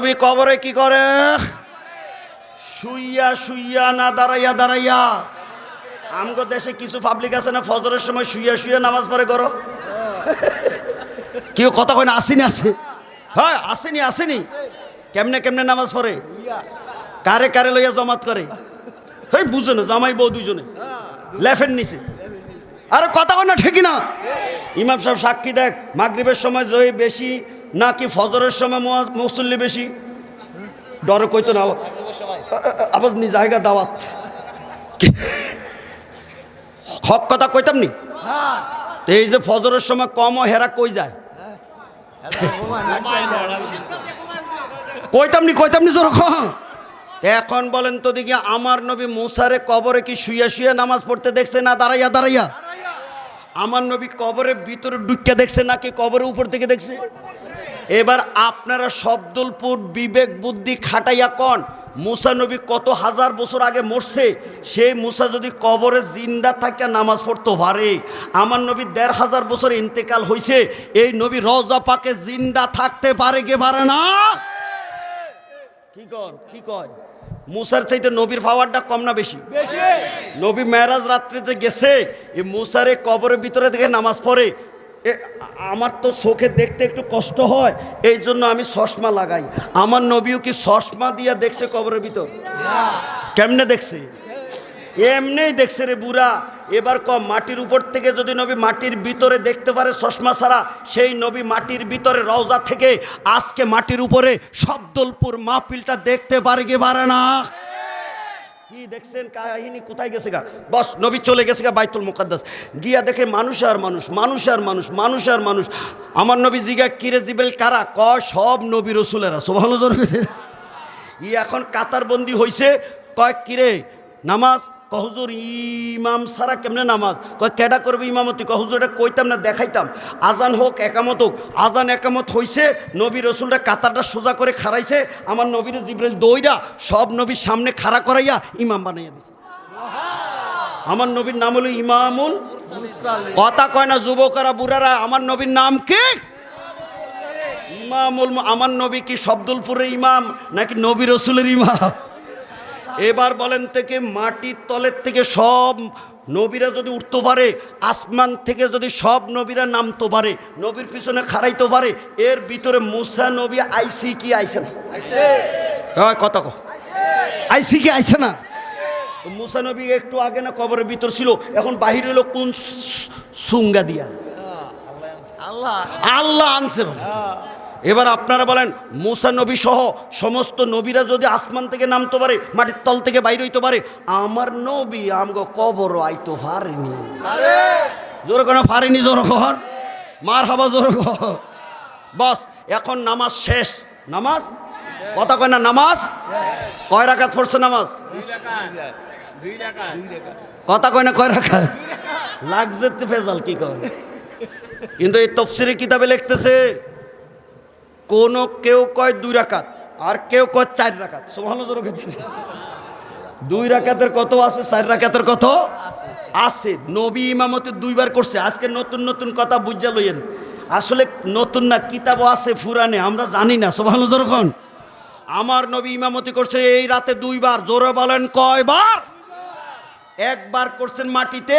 নবী কবরে কি করে? শুইয়া শুইয়া না দাঁড়াইয়া দাঁড়াইয়া। আমগো দেশে কিছু পাবলিক আছে না ফজরের সময় শুইয়া শুইয়া নামাজ পড়ে করো কেউ কথা কয় না আসেনি আছে হ্যাঁ আসেনি আসেনি। কেমনে কেমনে নামাজ পড়ে? কারে কারে লইয়া জমাত করে? হেই বুঝে না জামাই বউ দুজনে লেফের নিচে। আরে কথা কয় না ঠিকই না। ইমাম সাহেব সাক্ষী দেখ মাগরিবের সময় জয় বেশি নাকি ফজরের সময় মুয়া- মুসল্লি বেশি? ডরে কইতো না, আবার নি জায়গা দাওয়াত। হক কথা কইতাম নি? এই যে ফজরের সময় কম হেরা কই যায়? কইতাম নি কইতাম নি জোর এখন বলেন তো দেখি, আমার নবী মুসারে কবরে কি শুইয়া শুইয়া নামাজ পড়তে দেখছে না দাঁড়াইয়া দাঁড়াইয়া? আমার নবী কবরের ভিতরে ডুক্কা দেখছে নাকি কবরের উপর থেকে দেখছে? এবার আপনারা শব্দলপুর বিবেক বুদ্ধি খাটাইয়া কন মুসা নবী কত হাজার বছর আগে মরছে সেই মুসা যদি কবরে জিন্দা থাকিয়া নামাজ পড়তে পারে আমার নবী দেড় হাজার বছর ইন্তেকাল হয়েছে এই নবী রজা পাকে জিন্দা থাকতে পারে কে পারে না? কি কন কি কয় মুসার চাইতে নবীর পাওয়ারটা কম না বেশি। নবী মেরাজ রাত্রিতে গেছে এই মুসারে কবরের ভিতরে থেকে নামাজ পড়ে আমার তো চোখে দেখতে একটু কষ্ট হয়, এই জন্য আমি চশমা লাগাই। আমার নবীও কি চশমা দিয়া দেখছে কবরের ভিতর? কেমনে দেখছে? এমনিই দেখছে রে বুড়া। এবার ক, মাটির উপর থেকে যদি নবী মাটির ভিতরে দেখতে পারে চশমা ছাড়া, সেই নবী মাটির ভিতরে রওজা থেকে আজকে মাটির উপরে শব্দলপুর মাহফিলটা দেখতে পারে কি পারে না? কি দেখছেন কাহিনী? কোথায় গেছে গা? বস, নবী চলে গেছে গা বাইতুল মুকাদ্দাস। গিয়া দেখে মানুষ আর মানুষ মানুষ আর মানুষ মানুষ আর মানুষ। আমার নবী জিগা কিরে জিবেল, কারা? ক, সব নবী রসুলেরা। সোভানো ই এখন কাতার কাতারবন্দি হয়েছে কয় কিরে নামাজ? কহুজুর ইমাম সারা কেমনে নামাজ? কয়, কেডা করবে ইমামতি? কহুজুর এটা কইতাম না, দেখাইতাম। আজান হোক, একামত হোক, আজান একামত হইছে, নবী রসুলটা কাতারটা সোজা করে খাড়াইছে, আমার নবীর জিব্রাইল দইরা সব নবীর সামনে খাড়া করাইয়া ইমাম বানাইয়া দিছে। আমার নবীর নাম হলো ইমামুল কথা কয় না, যুবকরা, বুড়ারা, আমার নবীর নাম কি? ইমামুল আমার নবী কি শব্দুলপুরের ইমাম নাকি নবী রসুলের ইমাম? এবার বলেন থেকে মাটির তলের থেকে সব নবীরা যদি উঠতে পারে আসমান থেকে যদি সব নবীরা নামতে পারে নবীর পিছনে খাড়াইতে পারে এর ভিতরে মুসা নবী আইসি কি আইসে না? হয়, কত ক আইসি। কি আইসে না? মুসা নবী একটু আগে না কবরের ভিতর ছিল এখন বাহির হলো কোন সুঙ্গা দিয়া। আল্লাহ আল্লাহ আনছে। এবার আপনারা বলেন, মুসা নবী সহ সমস্ত নবীরা যদি আসমান থেকে নামতে পারে, মাটির তল থেকে বাইর হইতে পারে, আমার নবী আমগো কবর আইতো পারেনি জোর কেন পারেনি জোর কর। মার হাবা জোর কর। বস, এখন নামাজ শেষ। নামাজ? কথা কয় না, নামাজ? কয় রাখাত পড়ছে নামাজ? কথা কয় না, কয় রাখাত লাগছে ফেজাল কি কয়? কিন্তু এই তফসিরি কিতাবে লিখতেছে কোন কেউ কয় দুই রাকাত, আর কেউ কয় চার রাকাত। সোভানো দুই রাকাতের কত আছে, চার রাকাতের কত? আছে। নবী ইমামতে দুইবার করছে। আজকে নতুন নতুন কথা বুঝা লইয়েন। আসলে নতুন না, কিতাবও আছে ফুরানে, আমরা জানি না। যখন আমার নবী ইমামতি করছে এই রাতে দুইবার। জোরে বলেন কয়বার? একবার করছেন মাটিতে,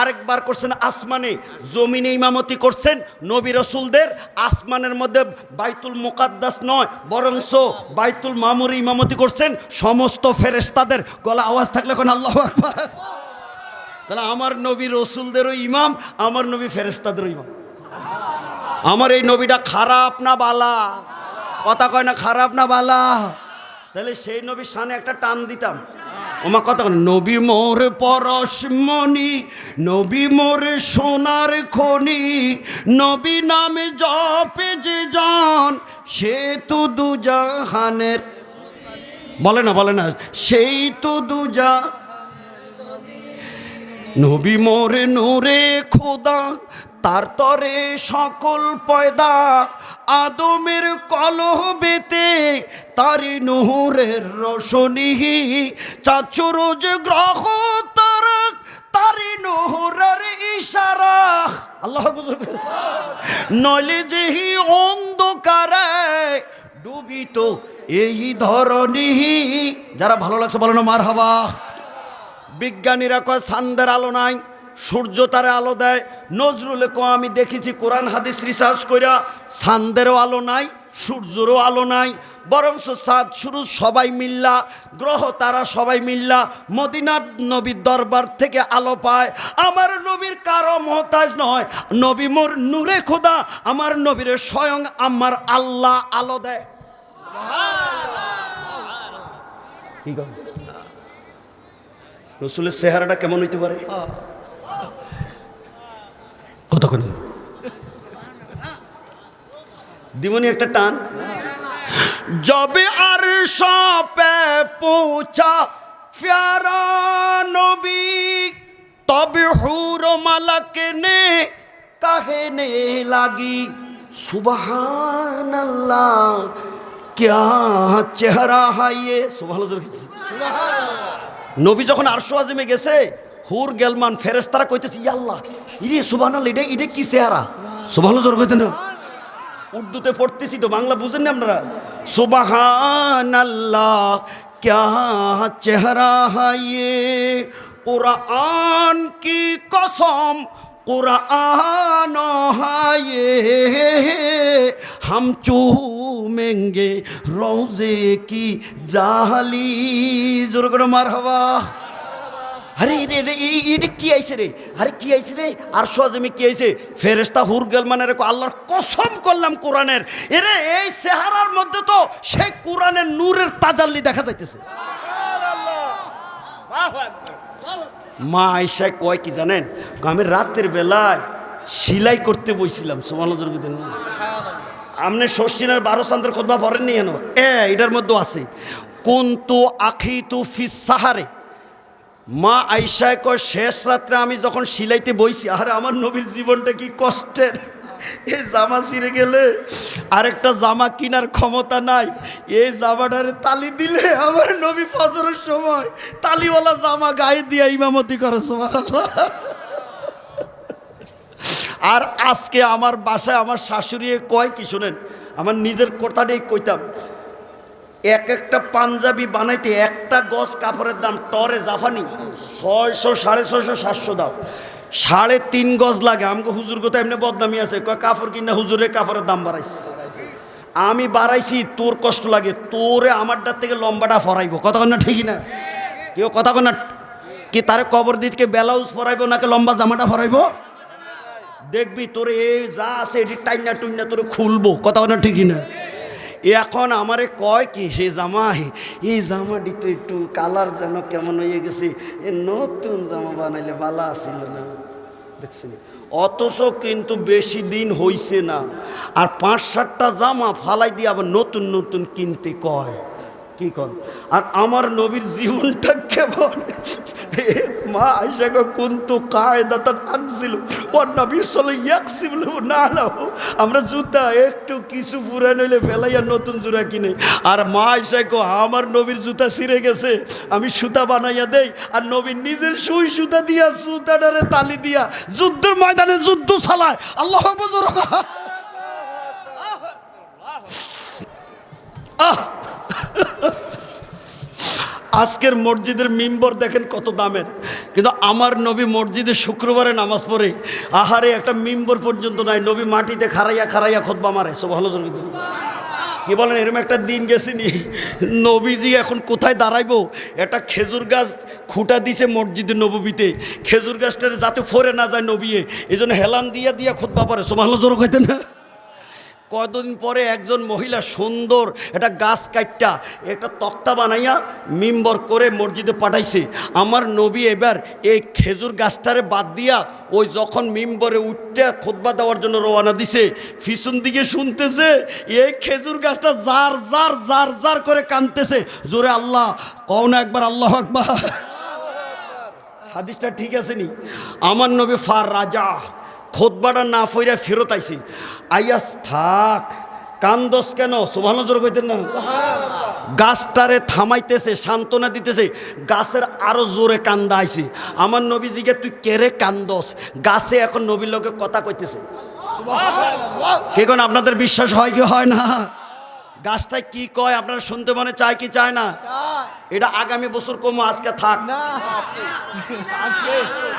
আরেকবার করছেন আসমানে। জমিনে ইমামতি করছেন নবী রসুলদের, আসমানের মধ্যে বাইতুল মোকাদ্দাস নয়, বরংস বাইতুল মামুর ইমামতি করছেন সমস্ত ফেরেস্তাদের গলা আওয়াজ থাকলে এখন আল্লাহ তাহলে আমার নবী রসুলদেরও ইমাম, আমার নবী ফেরেস্তাদেরও ইমাম। আমার এই নবীটা খারাপ না বালা? কথা কয় না খারাপ না বালা? তাহলে সেই নবীর সামনে একটা টান দিতাম। ওমা কথা নবী মোর পরশমণি নবী মোর সোনার খনি, নবী নামে জপে যে জন, সে তো দুজাহানের বলে না বলে না, সেই তো দুজা নবী মোরে নূরে খোদা তার তরে সকল পয়দা আদমের কলহ বেতে, তারি নহরের রশনি চাচুরোজ গ্রহ তারা, তারি নহরের ইশারা। আল্লাহ নইলে যেহি অন্ধকারে ডুবিত এই ধরনী যারা ভালো লাগছে বলো না মার হাবা বিজ্ঞানীরা কয় সান্দের আলো নাই। সূর্য তারা আলো দেয়। নজরুলে কয় আমি দেখেছি কোরআন হাদিস রিসার্চ কইরা সান্দেরও আলো নাই, সূর্যেরও আলো নাই। বরং সাদ শুরু সবাই মিল্লা, গ্রহ তারা সবাই মিল্লা। মদিনার নবীর দরবার থেকে আলো পায়। আমার নবীর কারও মহতাজ নয়। নবী মোর নূরে খোদা, আমার নবীর স্বয়ং আমার আল্লাহ আলো দেয়। রসুলের চেহারাটা কেমন হইতে পারে? কতক্ষণ? দিবনি একটা টান। যবে আর সপে পৌঁছা প্যারা নবী তবে হুর মালাকে নে কাহে নে লাগি সুবহান আল্লাহ ক্যা চেহারা হাইয়ে সুবহান নবী যখন আরশো আজমে গেছে হুর গেলমান ফেরেস্তারা কইতেছে, ইয়াল্লাহ, ইরে সুবাহ এটা এটা কি চেহারা? সুবাহ জোর কইতেন উর্দুতে পড়তেছি তো, বাংলা বুঝেন না আপনারা? সুবাহান আল্লাহ ক্যা চেহারা হাইয়ে কোরআন কি কসম? কোরআন হাইয়ে হাম চুমেঙ্গে রোজে কি জাহালি? জোর করে মার হওয়া আরে এটা কি আইছে রে? আরে, কি আইছে রে? আর সজমি কি আইছে? ফেরেস্তা হুর গেল মানে রে আল্লাহর কসম করলাম কোরআনের। এরে, এই চেহারার মধ্যে তো সেই কোরআনের নূরের তাজাল্লি দেখা যাইতেছে। মা আয়সায় কয় কি জানেন? আমি রাতের বেলায় সিলাই করতে বইছিলাম সোমালজর আপনি ষষ্ঠীনার বারো চান্দের খোদবা পড়েননি কেন? এ, এটার মধ্যে আছে। কোন তো আখি তু ফিস সাহারে। মা আইসায় কয়, শেষ রাত্রে আমি যখন সিলাইতে বইছি, আরে আমার নবীর জীবনটা কি কষ্টের এই জামা ছিঁড়ে গেলে আরেকটা জামা কিনার ক্ষমতা নাই এই জামাটারে তালি দিলে আমার নবী ফজরের সময় তালিওয়ালা জামা গায়ে দিয়ে ইমামতি করে। আর আজকে আমার বাসায় আমার শাশুড়ি কয় কি শোনেন, আমার নিজের কথাটাই কইতাম এক একটা পাঞ্জাবি বানাইতে একটা গজ কাপড়ের দাম টরে জাফানি। ছয়শো, সাড়ে ছয়শো, সাতশো দাও। সাড়ে তিন গজ লাগে। আমাকে হুজুর কথা এমনি বদনামি আছে। কয়, কাপড় কিনা হুজুরে কাপড়ের দাম বাড়াইছে। আমি বাড়াইছি, তোর কষ্ট লাগে। তোরে আমার আমারটার থেকে লম্বাটা ফরাইবো। কথা না ঠিকই না? কেউ কথা না? কি তারে কবর দিতে ব্লাউজ ফরাইবো নাকি লম্বা জামাটা ফরাইবো? দেখবি তোরে এই যা আছে এটি টাইনা টুইনা তোরে খুলবো। কথা না ঠিকই না? এখন আমারে কয় কি সে জামা এই জামাটি তো একটু কালার যেন কেমন হয়ে গেছে। এ নতুন জামা বানাইলে ভালো আসিল না দেখছেন? অথচ কিন্তু বেশি দিন হইছে না। আর পাঁচ সাতটা জামা ফালাই দিয়ে আবার নতুন নতুন কিনতে কয়। কি কর আর আমার নবীর জীবনটা কেমন? মা আইসা গো কুন্তু কায়দাতান আকছিল ও নবী সলে ইয়াকসিবল না লাও আমরা জুতা একটু কিছু পুরা নইলে ফেলাইয়া নতুন জুতা কিনে। আর মা আইসা গো আমার নবীর জুতা ছিঁড়ে গেছে, আমি সুতা বানাইয়া দেই, আর নবীর নিজের সুই সুতা দিয়া সুতাটারে তালি দিয়া যুদ্ধের ময়দানে যুদ্ধ চালায়। আল্লাহ বজর আহ! আজকের মসজিদের মিম্বর দেখেন কত দামের। কিন্তু আমার নবী মসজিদে শুক্রবারে নামাজ পড়ে, আহারে একটা মিম্বর পর্যন্ত নাই, নবী মাটিতে খারাইয়া খারাইয়া খোদবা মারে। সব ভালো কিন্তু। কি বলেন এরকম একটা দিন গেছিনি? নবীজি এখন কোথায় দাঁড়াইবো? একটা খেজুর গাছ খুঁটা দিছে মসজিদে নবীতে খেজুর গাছটার যাতে ফরে না যায় নবীয়ে এই জন্য হেলান দিয়া দিয়া খোদবা পারে ভালো জোর হইতেন না। কতদিন পরে একজন মহিলা সুন্দর একটা গাছ কাটটা, একটা তক্তা বানাইয়া মিম্বর করে মসজিদে পাঠাইছে। আমার নবী এবার এই খেজুর গাছটারে বাদ দিয়া ওই যখন মিম্বরে উঠতে খোদবা দেওয়ার জন্য রওনা দিছে, পিছন দিকে শুনতেছে এই খেজুর গাছটা জার জার জার জার করে কানতেছে। জোরে আল্লাহ, কও না একবার আল্লাহ একবার হাদিসটা ঠিক আছে নি? আমার নবী ফার রাজা খোদবাটা না ফইরা ফেরত আইছি। আইয়াস থাক। কান্দস কেন? সোভানো জোর কইতেন না। গাছটারে থামাইতেছে সান্ত্বনা দিতেছে। গাছের আরও জোরে কান্দা আইছে। আমার নবীজিকে তুই কেরে কান্দস? গাছে এখন নবীর লোকে কথা কইতেছে। কে কোন আপনাদের বিশ্বাস হয় কি হয় না? গাছটায় কি কয় আপনারা শুনতে মনে চায় কি চায় না? এটা আগামী বছর কমু আজকে থাক।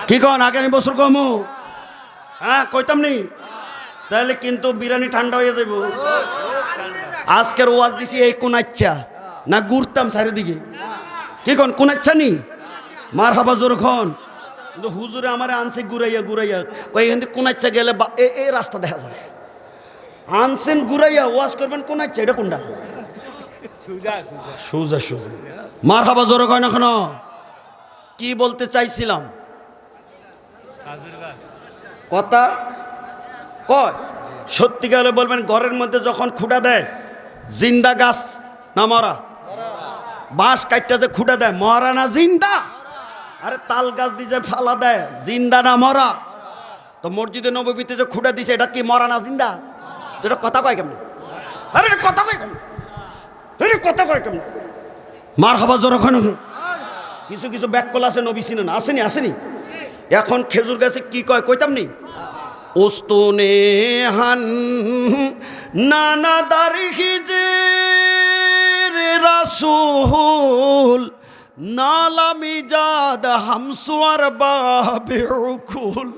কি কন আগামী বছর কমু? হ্যাঁ কইতাম নি? তাহলে কিন্তু বিরিয়ানি ঠান্ডা হয়ে যাব আজকের ওয়াজ দিছি এই কোনাচ্চা না ঘুরতাম চারিদিকে। কি কন কোনাচ্চা নি? মার হাবা জোর খন। কিন্তু হুজুরে আমারে আনছে ঘুরাইয়া ঘুরাইয়া। কই এখান থেকে কোনাচ্চা গেলে বা- এ এই রাস্তা দেখা যায়। আনছেন ঘুরাইয়া ওয়াজ করবেন কোনাচ্চা এটা কোনটা? সুজা সুজা। সোজা সোজা। মার হাবা জোর কয় না কেন? কি বলতে চাইছিলাম? কথা কয়? সত্যি গেলে বলবেন, ঘরের মধ্যে যখন খুঁটা দেয়, জিন্দা গাছ না মরা? বাঁশ কাটটা যে খুঁটা দেয়, মরা না জিন্দা? আরে তাল গাছ দিয়ে যে ফালা দেয়, জিন্দা না মরা? তো মসজিদে নবীতে যে খুঁটা দিছে, এটা কি মরা না জিন্দা? এটা কথা কয় কেমন? আরে কথা কয় কেমন? কথা কয় কেমন? মার হবা জোর কিছু কিছু ব্যাককল আছে, নবী চিনে না? আসেনি আসেনি? এখন খেজুর গাছে কি কয়, কইতাম নি? ওস্তনে হান, নানা দারিহি যে রাসূল নালামি জাদ হামসুয়ার বাবে উকুল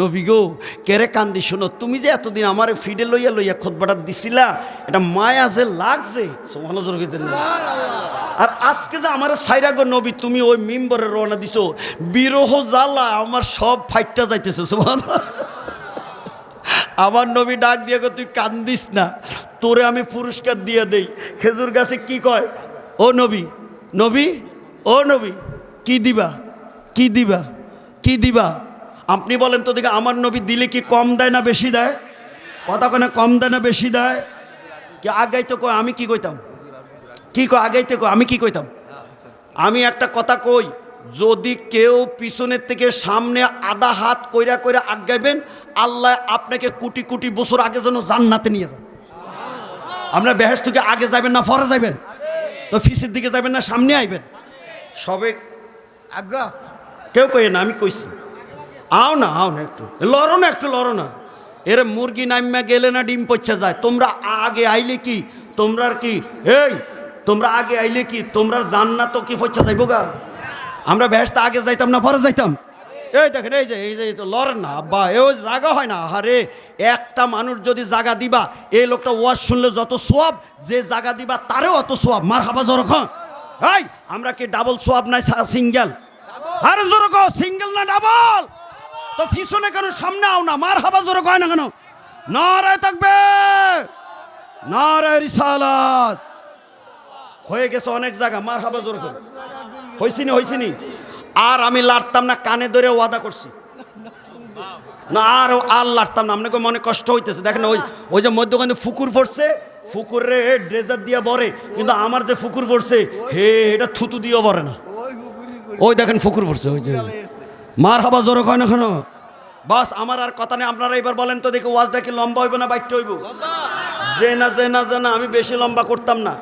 নবী গো, কেরে কান্দি শোনো, তুমি যে এতদিন আমার ফিডে লইয়া লইয়া খোদবাটা দিছিলা, এটা মায়া যে লাগছে। আর আজকে যে আমার সাইরা গো নবী, তুমি ওই মিম্বরে রওনা দিছো, বিরহ জ্বালা, আমার সব ফাইটটা যাইতেছে সোমান আমার নবী ডাক দিয়ে তুই কান্দিস না, তোরে আমি পুরস্কার দিয়ে দেই। খেজুর গাছে কি কয়, ও নবী নবী, ও নবী, কি দিবা কি দিবা কি দিবা? আপনি বলেন তো দেখে, আমার নবী দিলে কি কম দেয় না বেশি দেয়? কথা কেন কম দেয় না বেশি দেয়? কি আগাইতে কয়, আমি কি কইতাম? কি কয়, আগাইতে কয়, আমি কি কইতাম? আমি একটা কথা কই যদি কেউ পিছনের থেকে সামনে আধা হাত কইরা কইরা আগাইবেন আল্লাহ আপনাকে কোটি কোটি বছর আগে যেন জান্নাতে নিয়ে যান। আপনার বেহেস থেকে আগে যাবেন না পরে যাবেন তো ফিসের দিকে যাবেন না সামনে আইবেন? সবে আজ্ঞা। কেউ কই না আমি কইছি। আও না আও না একটু। লড়ো না একটু লড়ো না। এর মুরগি নামিয়া গেলে না ডিম পচ্ছা যায়। তোমরা আগে আইলে কি? তোমরা কি? এই তোমরা আগে আইলে কি? তোমরা জান্নাত তো কি পচ্ছা যাইব গা? আমরা ভ্যাসটা আগে যাইতাম না, পরে যাইতাম। এই দেখেন, এই যে এই যে লড়েন না, আব্বা, এও জায়গা হয় না আরে একটা মানুষ যদি জায়গা দিবা, এই লোকটা ওয়াজ শুনলে যত সোয়াব, যে জায়গা দিবা, তারও অত সোয়াব। মার হাবা জরখন এই, আমরা কি ডাবল সোয়াব নাই সিঙ্গেল আরে জোর কো সিঙ্গেল না ডাবল তো পিছনে কেন, সামনে আও না মার হাবা জোর হয় না কেন? নারায় থাকবে। নারায় রিসালাত। হয়ে গেছে অনেক জায়গা মার হাবা জোর নি হয়েছিনি হয়েছিনি আর আমি লাড়তাম না কানে ধরে ওয়াদা করছি। না আর আর লাড়তাম না আপনাকে মনে কষ্ট হইতেছে। দেখেন ওই ওই যে মধ্যখানে ফুকুর পড়ছে ফুকুরে ড্রেজার দিয়ে বরে কিন্তু আমার যে ফুকুর পড়ছে হে এটা থুতু দিয়ে বরে না। ওই দেখেন ফুকুর পড়ছে ওই যে। মার হাবা জোরে কয় না কেন? বাস আমার আর কথা নেই আপনারা এবার বলেন তো দেখি ওয়াজটা কি লম্বা হইব না বাইকটা হইব? যে না যে না যে না আমি বেশি লম্বা করতাম না।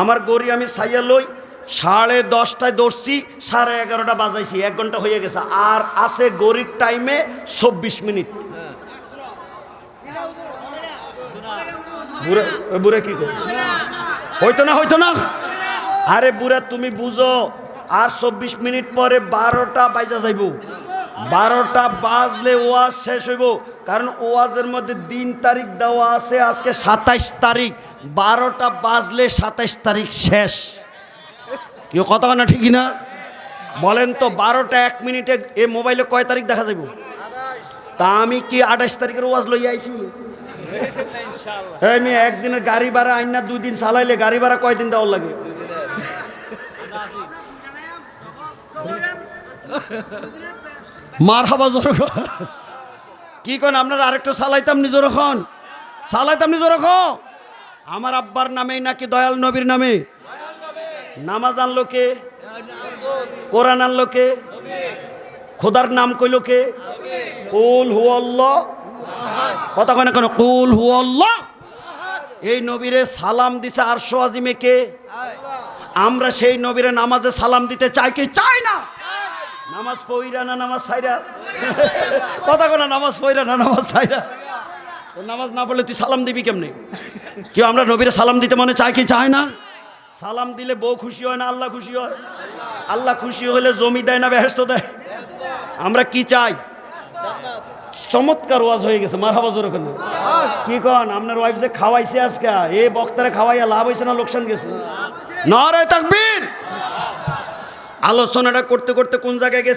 আমার গড়ি আমি সাইয়া লই সাড়ে দশটায় দৌড়ছি, সাড়ে এগারোটা বাজাইছি, এক ঘণ্টা হয়ে গেছে। আর আছে গরিব টাইমে চব্বিশ মিনিট। বুড়া কি হইতো না হইতো না। আরে বুড়া, তুমি বুঝো, আর চব্বিশ মিনিট পরে বারোটা বাইজা যাইব। বারোটা বাজলে ওয়াজ শেষ হইব। কারণ ওয়াজের মধ্যে দিন তারিখ দেওয়া আছে আজকে সাতাইশ তারিখ। বারোটা বাজলে সাতাইশ তারিখ শেষ। কেউ কথা না ঠিকই না বলেন তো বারোটা এক মিনিটে এ মোবাইলে কয় তারিখ দেখা যাইব? তা আমি কি আঠাশ তারিখের ওয়াজ লই আইছি? হ্যাঁ আমি একদিনের গাড়ি ভাড়া আইন না, দুই দিন চালাইলে গাড়ি ভাড়া কয়দিন দেওয়ার লাগে? মার হাবা জোর কি কন, আপনারা আরেকটু চালাইতাম নিজের এখন চালাইতাম নিজের এখন আমার আব্বার নামেই নাকি দয়াল নবীর নামে নামাজ আনলো কে? কোরআন আনলো কে? খোদার নাম কইলো কে? কুল হু আল্লাহ কথা কয় না কেন? কুল হু আল্লাহ এই নবীরে সালাম দিছে আরশো আজিমে কে? আমরা সেই নবীরে নামাজে সালাম দিতে চাই কি চাই না? নামাজ পইরা না নামাজ সাইরা কথা কয় না, নামাজ পইরা না নামাজ সাইরা নামাজ না পড়লে তুই সালাম দিবি কেমনে? কেউ আমরা নবীরে সালাম দিতে মনে চায় কি চায় না? সালাম দিলে বউ খুশি হয় না আল্লাহ খুশি হয়? আল্লাহ খুশি হলে জমি দেয় না ব্যস্ত দেয়? আমরা কি চাই? চমৎকার ওয়াজ হয়ে গেছে মার হাবা জোর কেন? কি কন আপনার ওয়াইফ যে খাওয়াইছে আজকে? এ বক্তারে খাওয়াইয়া লাভ হয়েছে না লোকসান গেছে? নরে তাকবীর! আলোচনাটা করতে করতে কোন জায়গায় গেছে?